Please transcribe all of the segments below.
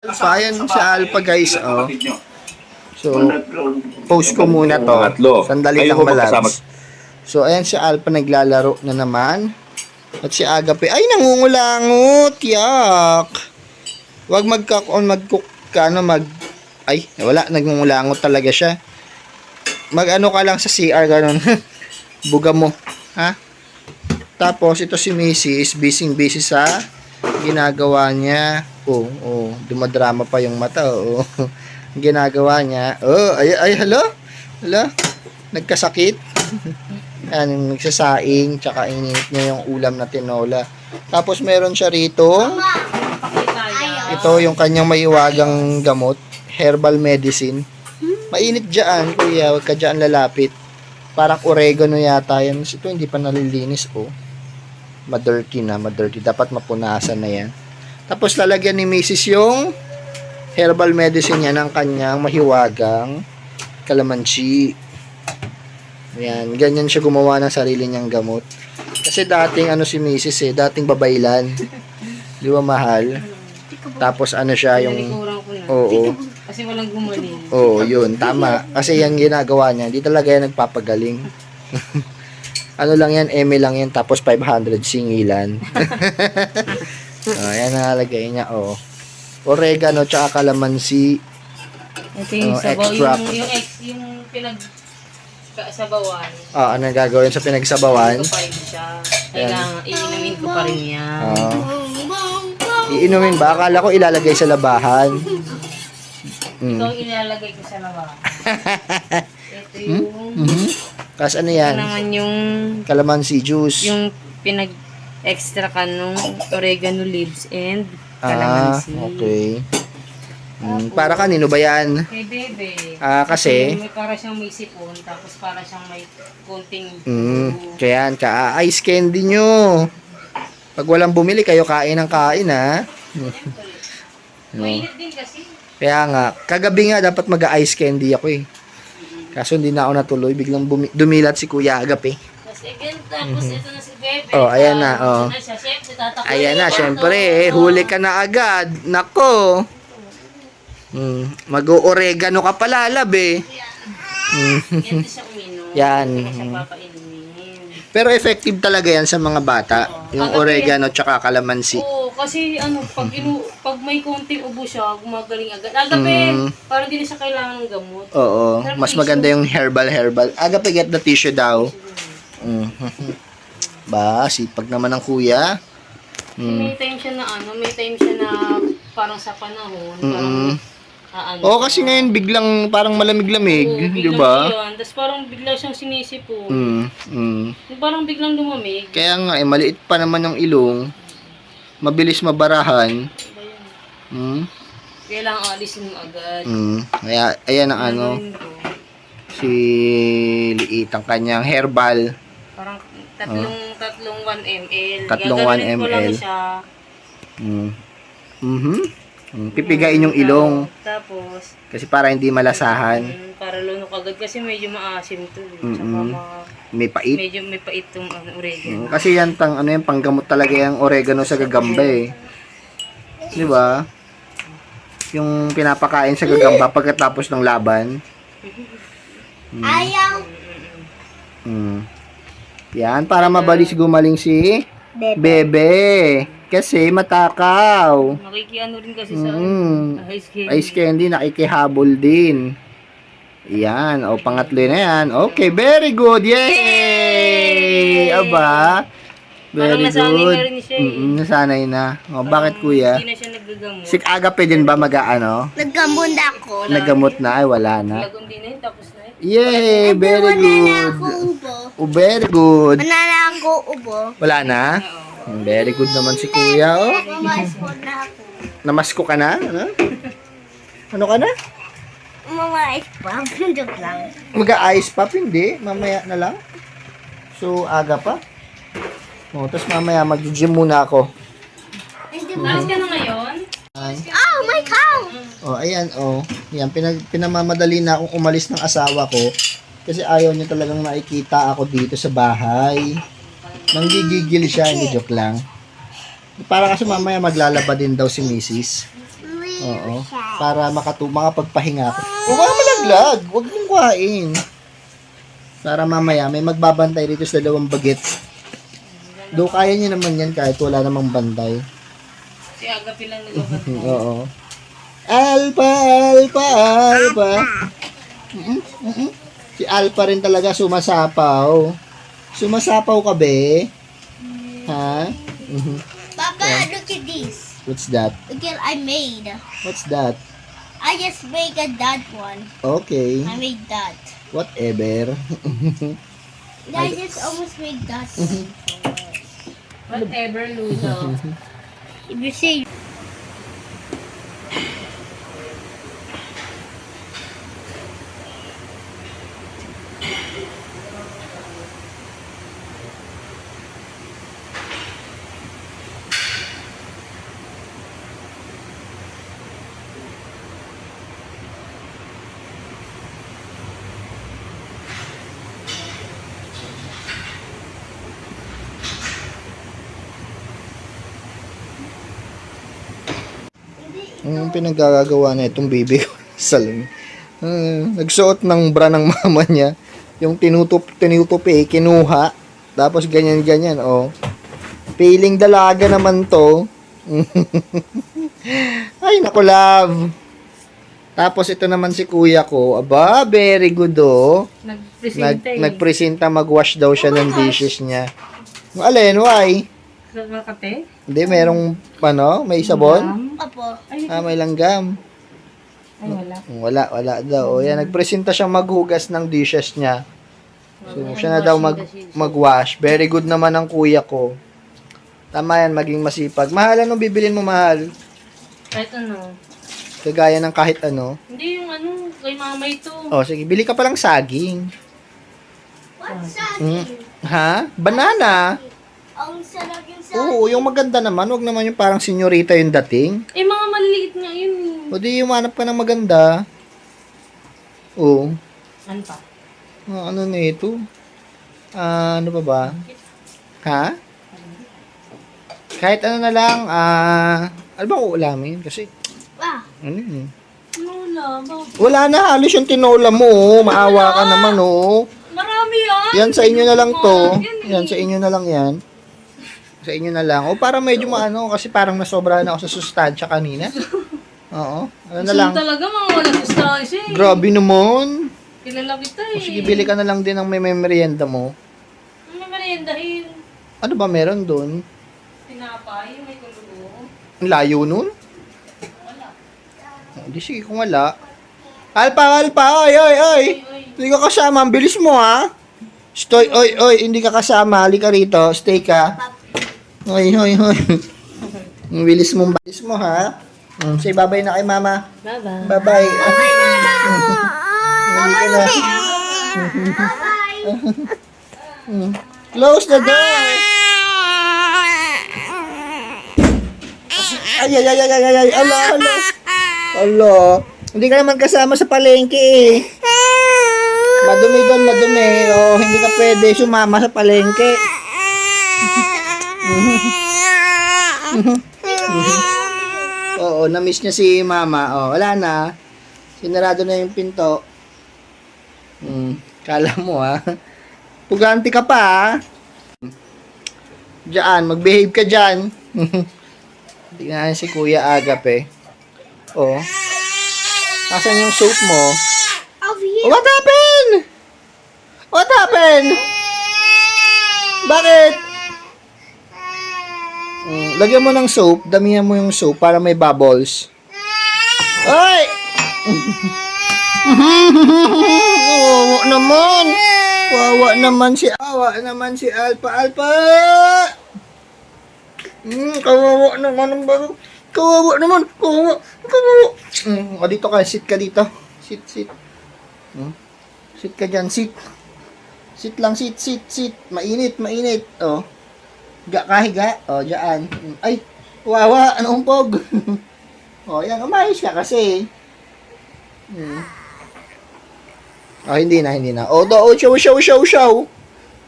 Alpha, ayan sa Alpha guys, oh. So, post ko muna to. Sandali lang malabs. So, ayan si Alpha naglalaro na naman. At si Agape, ay nangungulangot, yak. Huwag magka, on magcook ka, ano, mag, ay, wala, nagngungulangot talaga siya. Mag ano ka lang sa CR, ganun. Buga mo, ha? Tapos, ito si Missy is busy busy sa ginagawa niya. Oh, oh, dumadrama pa yung mata, oh. Ginagawa niya. Oh, ay, ay, hello? Hello? Nagkasakit? Yan, nagsasaing, tsaka init niya yung ulam na tinola. Tapos meron siya rito. Ito yung kanyang maiwagang gamot. Herbal medicine. Mainit dyan, kuya. Huwag ka dyan lalapit. Parang oregano yata yan. Ito hindi pa nalilinis, oh. Madirty na, madirty. Dapat mapunasan na yan. Tapos lalagyan ni Mrs. yung herbal medicine niya ng kanyang mahiwagang kalamansi. Ayan, ganyan siya gumawa ng sarili niyang gamot. Kasi dating ano si Mrs. eh, dating babaylan. Di ba mahal? Tapos ano siya yung. Oo. Kasi walang gumaling. Oo, yun, tama. Kasi yan ginagawa niya, hindi talaga yan nagpapagaling. ano lang yan, eme lang yan, tapos 500 singilan. oh, yan nakalagay niya, oh. Oregano, tsaka kalamansi. Ito yung Oh, sabaw, extract. yung, yung ex, yung pinag sabawan. Ah, ano gagawin sa pinagsabawan? Ito pa rin siya. Kailangan, iinumin ko pa rin yan. Ah. iinumin ba? Akala ko ilalagay sa labahan. Ito Mm. ang ilalagay ko sa lawa. Ito yung, Mhm. Tapos ano ito yan? naman yung, Kalamansi juice. yung pinag extra ka nung oregano leaves and ah, calamansi. okay. Mm, para kanino ba yan? Kay bebe. Ah, kasi, may para siyang may sipon, tapos para siyang may konting mm, kaya ka ice candy nyo. Pag walang bumili, kayo kain ng kain, ha? Mainit din kasi. Kaya nga, kagabi nga dapat mag-ice candy ako eh. Kaso hindi na ako natuloy, biglang dumilat si Kuya Agap eh. Again, tapos ito na si bebe. Oh, ayan na, oh. na siya. Tatakbo Ayan na, syempre, ano. eh, huli ka na agad. Nako. Mm, mag-oregano ka pala, lab eh. Mm. Ganito siya uminom. Yan. Siya papainumin. Pero effective talaga yan sa mga bata. Yung oregano tsaka kalamansi. Oo, kasi ano, pag, inu pag may konting ubo siya, gumagaling agad. Agape, Mm. parang di na siya kailangan ng gamot. Oo, mas maganda yung herbal-herbal. Aga get the tissue daw. Mm. ba, sipag naman ng kuya. Mm. May time siya na ano, may time siya na parang sa panahon, parang Mm. ah, ano. Oo, kasi ngayon biglang parang malamig-lamig, Oo, di ba? Tapos parang bigla siyang sinisipo. Mm, mm. Parang biglang lumamig. Kaya nga, eh, maliit pa naman yung ilong. Mabilis mabarahan. Mm, Kailangan alisin mo agad. mm. Kaya, ayan ang ano, si Liit, ang kanyang herbal. Parang tatlong, tatlong 1 ml. Ah. Tatlong Gaganunin 1 ko lang ml. siya. Mm. Mhm. Mm, Pipigain yung ilong. Tapos, Kasi para hindi malasahan. mm, para lunok agad kasi medyo maasim to. eh. Tsaka Mm-mm. ma- May pait. medyo may pait tong ano, oregano. Mm, Kasi yan tang ano yung panggamot talaga yung oregano sa gagamba eh. 'Di ba? Yung pinapakain sa gagamba pagkatapos ng laban. Ayaw. Mm. Yan para mabilis gumaling si Bebe. Kasi matakaw. Nakikiano rin kasi sa Mm. ice cream. Ice candy nakikihabol din. Yan, o pangatlo na yan. Okay, very good. Yay! Aba. Very Parang nasanay good. na rin siya eh. Mm-mm, nasanay na. O, bakit kuya? Hindi na siya nagagamot. Si Agape din ba mag-ano? Nagkamunda ako. Nagamot na? Ay, wala na. Lagong din na yun, tapos na yun. Yay! Very good. ubo. Oh, very good. Wala na ako ubo. Wala na? Very good naman si kuya, oh. Mamas ko na ako. Namasko ka na? Ano? Ano ka na? Mamais pa. Joke lang. Mag-ice pop, hindi. Mamaya na lang. So, aga pa. O, tapos mamaya mag-gym muna ako. Alas ka na ngayon? Ay. Oh, my cow! O, ayan, o. Yan, pinag, pinamamadali na akong umalis ng asawa ko. Kasi ayaw niya talagang nakikita ako dito sa bahay. Nanggigigil siya, hindi joke lang. Para kasi mamaya maglalaba din daw si Mrs. Oo. Para makatu makapagpahinga ako. O baka malaglag. Huwag mong kuhain. Para mamaya may magbabantay dito sa dalawang bagit. Do kaya niya naman yan kahit wala namang bantay. Si Agapi lang nagabat mo. Oo. Alpha, Alpha, Alpha. Mm-mm, mm-mm. Si Alpha rin talaga sumasapaw. Sumasapaw ka be? Ha? Mhm. Papa, look at this. What's that? Look at I made. What's that? I just made a that one. Okay. I made that. Whatever. I just almost made that. Whatever, Ludo. if you say Ang pinagagagawa na itong baby ko sa salon. Ah, nagsuot ng bra ng mama niya. Yung tinutup, tinutupi, kinuha. Tapos ganyan-ganyan, oh. Feeling dalaga naman to. Ay, naku, love. Tapos ito naman si kuya ko. Aba, very good, oh. Nag, Nag-presenta eh. nagpresenta mag-wash daw siya ng dishes niya. Alin, why? Sa Makate? Hindi, merong, ano, may sabon? Ay, Ah, may langgam. ay, wala. Wala, wala daw. O, yan, nagpresenta siyang maghugas ng dishes niya. So, siya na daw mag, magwash. Very good naman ang kuya ko. Tama yan, maging masipag. Mahal, ano bibilin mo, mahal? Kahit ano. Kagaya ng kahit ano. Hindi yung ano, kay mama ito. O, sige, bili ka palang saging. What's Mm. that? Ha? Banana. Ang sarap yung sa Oo, yung maganda naman. Huwag naman yung parang senyorita yung dating. Eh, mga maliliit nga yun. eh. O, di humanap ka ng maganda. Oo. Ano pa? Ah, ano na ito? Ah, ano pa ba? Ha? Kahit ano na lang, ah, ano ba uulamin? Kasi, Ah, ano yun eh. Na? Bakit? Wala na halos yung tinola mo, oh. Maawa ka naman, oh. Marami yan. Yan sa inyo na lang to. Yan eh. Yan sa inyo na lang yan. Sa inyo na lang. O, para medyo maano, kasi parang nasobra na ako sa sustansya kanina. Oo. Ano na lang. talaga mga walang sustansya eh. Grabe naman. Kilala kita O, eh. sige, bili ka na lang din ng may may merienda mo. Ano meriendahin? Ano ba meron doon? Tinapay, may kulugo. Ang layo nun? Wala. Hindi, sige kung wala. Alpa, alpa, oy, oy, oy. Hindi ka kasama. Ang bilis mo, ha? Stoy, oy, oy, hindi ka kasama. Halika rito. Stay ka. Oy, oy, oy. Ang bilis mo, bilis mo, ha? Mm, say bye-bye na kay mama. Bye-bye. Bye-bye. Hindi ka na. Close the door. Ay, ay, ay, ay, ay, ay, ay, ala, ala. Ala. Hindi ka naman kasama sa palengke eh. Madumi doon, madumi. Oh, hindi ka pwede sumama sa palengke. Oo, na-miss niya si mama. Oh, wala na. Sinarado na yung pinto. Hmm, kala mo ha. Puganti ka pa ha. Diyan, mag-behave ka dyan. Tingnan si Kuya Agape. Oh. Asan yung soap mo? Oh, what happened? What happened? Bakit? Mm, lagyan mo ng soap, damihan mo yung soap para may bubbles. Ay! Wawa naman. Wawa naman si Wawa naman si Alpha Alpha. Mm, kawawa naman ang baro. Kawawa naman. Kawawa. Kawawa. Mm, o dito ka, sit ka dito. Sit, sit. Hmm? Sit ka dyan, sit. Sit lang, sit, sit, sit. Mainit, mainit. Oh. Higa ka, higa. Oh. Hmm. Ay, wawa, anong pog? oh, yan, umayos ka kasi. Hmm. Oh, hindi na, hindi na. Oh, do, oh, show, show, show, show.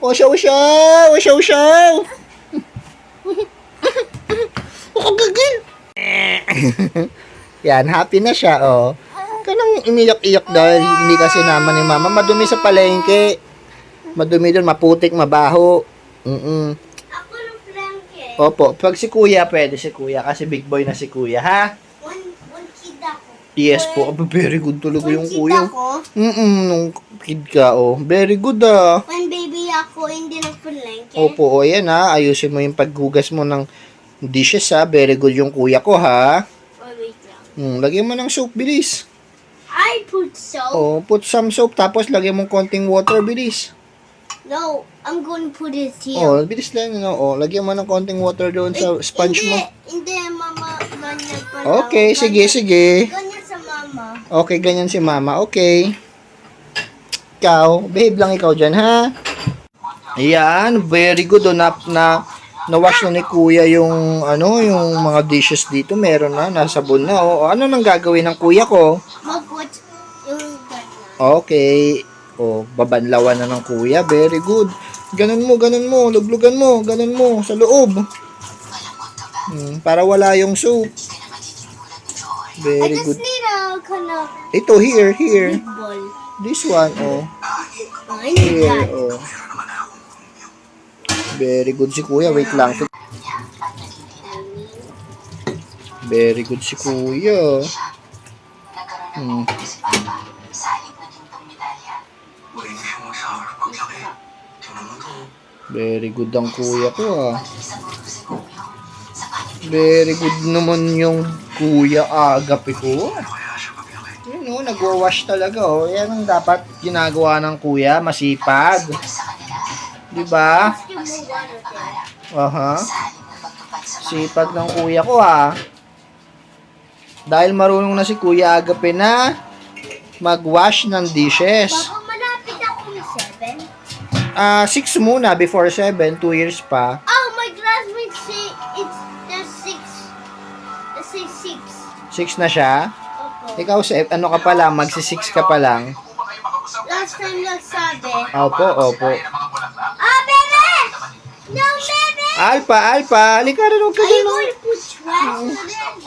Oh, show, show, show, show. Oh, gagil. Yan, happy na siya, oh. Kanang umiyak-iyak dahil hindi kasi naman ni mama. Madumi sa palengke. Madumi doon, maputik, mabaho. Mm blanket. Opo, pag si kuya, pwede si kuya kasi big boy na si kuya, ha? One, one kid ako. Yes po. Aba, very good talaga One yung kid kuya. ako. Mm nung kid ka, oh. Very good, ah. When baby ako, hindi ng blanket. Opo, o yan, ha. Ayusin mo yung paghugas mo ng dishes, ha. Very good yung kuya ko, ha. Oh, wait lang. Hmm, lagyan mo ng soap, bilis. I put soap. Oh, put some soap, tapos lagyan mo konting water, bilis. No, I'm going to put it here. Oh, bilis lang, no? Oh, lagyan mo ng konting water doon sa sponge mo. Hindi, hindi, mama, ganyan pala. Okay, sige, Ganyan- sige. Ganyan sa mama. Okay, ganyan si mama. Okay. Ikaw, behave lang ikaw dyan, ha? Ayan, very good. Oh, na, na, na-wash na ni kuya yung, ano, yung mga dishes dito. Meron na, nasabon na. Oh, ano nang gagawin ng kuya ko? Mag-watch yung ganyan. Okay. O, babanlawan na ng kuya. Very good. Ganun mo, ganun mo. Luglugan mo, ganun mo. Sa loob. Hmm, para wala yung soup. Very good. Ito, here, here. This one, oh. Oh, Here, oh. Very good si kuya. Wait lang. Very good si kuya. Hmm. Very good ang kuya ko ah. Very good naman yung kuya agape ko. Yun oh, nagwa-wash talaga oh. Yan ang dapat ginagawa ng kuya, masipag. Di ba? Aha. Sipag ng kuya ko ha. Dahil marunong na si kuya agape na mag-wash ng dishes. Ah, six muna before seven, two years pa. Oh, my classmates say it's the six. The six six. Six na siya. Opo. Ikaw, Sep, ano ka pa lang? Magsi-six ka pa lang. Last time nagsabi. Opo, opo. Ah, baby! No, baby! Alpa, Alpa, halika rin, huwag ka Are you dyan, oh. going to put trash?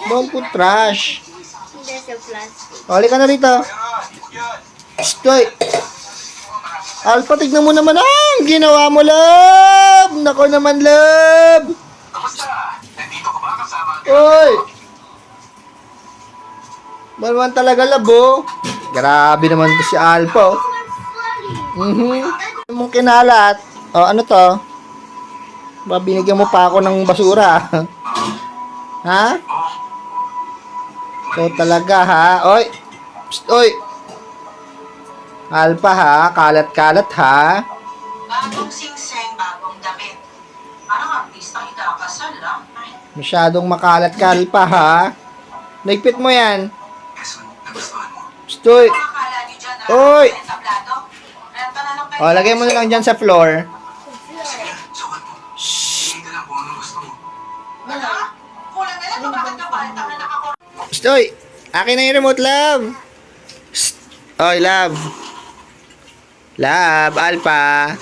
Don't put trash. There's a plastic. Halika na rito. Stoy. Alpha, tignan mo naman. Ang ginawa mo, love. Nako naman, love. Oy. Balwan talaga, love, oh. Grabe naman to si Alpha, oh. Mhm. Ano mong kinalat? O, ano to? Ba, binigyan mo pa ako ng basura. ha? So, talaga, ha? Oy. Psst, oy. Alpha, ha? Kalat-kalat, ha? Bagong singseng, bagong damit. Parang artista ikakasal, ah. Ay, Masyadong makalat ka, Alpha, ha? Naigpit mo yan. Psst, oy. Kung akala nyo dyan, ah, Oy! lang. O, lagay mo na lang dyan sa floor. Wala. Kulang na lang kung bakit ka balik na nakako. Psst, oy. Akin na yung remote, love. Oy, love. Love, Alpha.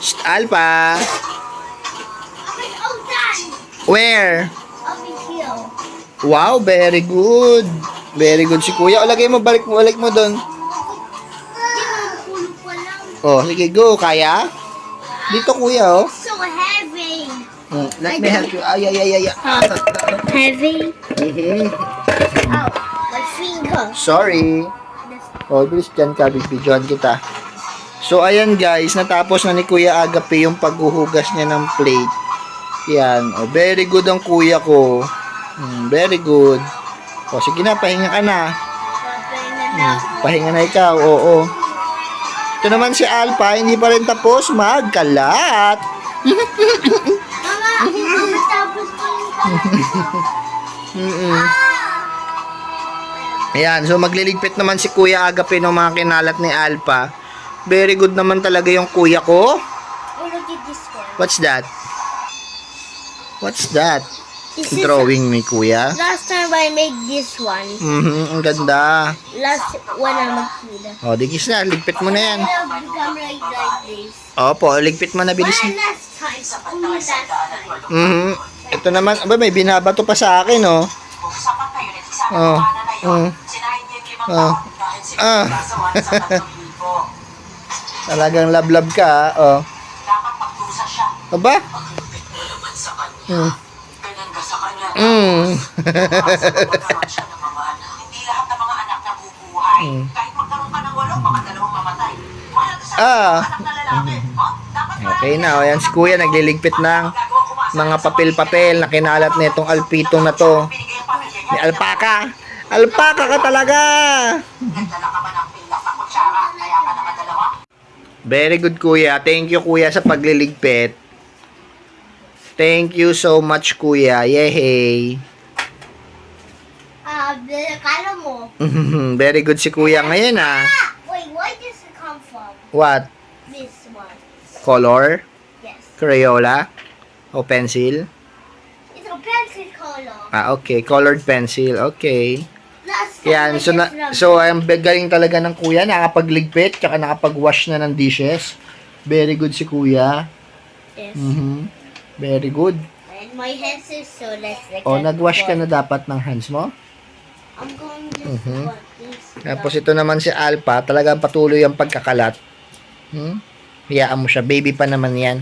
Psst, Alpha. Oh! Where? Wow, very good. Very good si kuya. O, lagay mo, balik mo, balik mo doon. Oh, sige, go. Kaya? Dito, kuya, oh. So heavy. Hmm, Let me help you. Ay, ay, ay, ay. ay. Heavy? Mhm. Oh, my finger. Sorry. Oh, bilis dyan ka, bibidyoan kita. So, ayan guys, natapos na ni Kuya Agape yung paghuhugas niya ng plate. Yan. Oh, very good ang kuya ko. Hmm, very good. Oh, sige na, pahinga ka na. Ako. pahinga na ikaw, oo. Ito naman si Alpha, hindi pa rin tapos magkalat. Mama, mama, tapos ko yung Mm-mm. Ayan, so magliligpit naman si Kuya Agape ng mga kinalat ni Alpha. Very good naman talaga yung kuya ko. Oh. What's that? What's that? This is Drawing ni Kuya. last time I made this one. Mhm, ang ganda. Last one I'm a kid. O, digis na. Ligpit mo na yan. Like. Opo, ligpit mo na bilis. When last time, only last time. Mhm. Ito naman, aba, may binabato pa sa akin, oh. Oh. Na? Mm. Limang Ah. Ah. Talagang lablab ka, ah. oh. Dapat magdusa siya. Aba? Na. Mm. Ganyan ka sa kanya. Mm. Hindi lahat ng mga anak nabubuhay. Mm. Kahit magkaroon ka ng walong, baka dalawang mamatay. Mahal ka sa Ah. anak na lalaki. Oh, dapat Okay na, o yan si kuya nagliligpit ng mga papel-papel na kinalat na itong alpitong na to. Ni alpaka. Alpaka ka talaga. Very good kuya. Thank you kuya sa pagliligpit. Thank you so much kuya. Yehey. Ah, uh, kala mo. Very good si kuya ngayon. Ah, wait, where does it come from? What? This one. Color? Yes. Crayola? O pencil? It's a pencil color. Ah, okay. Colored pencil. Okay. Yan, so, na, so ang galing talaga ng kuya, nakapagligpit, tsaka nakapag-wash na ng dishes. Very good si kuya. Yes. Mhm. Very good. And my hands is so let's like O, a nag-wash ka na dapat ng hands mo. I'm going to Mhm. this Tapos ito naman si Alpha, talagang patuloy ang pagkakalat. Hmm? Hiyaan mo siya, baby pa naman yan.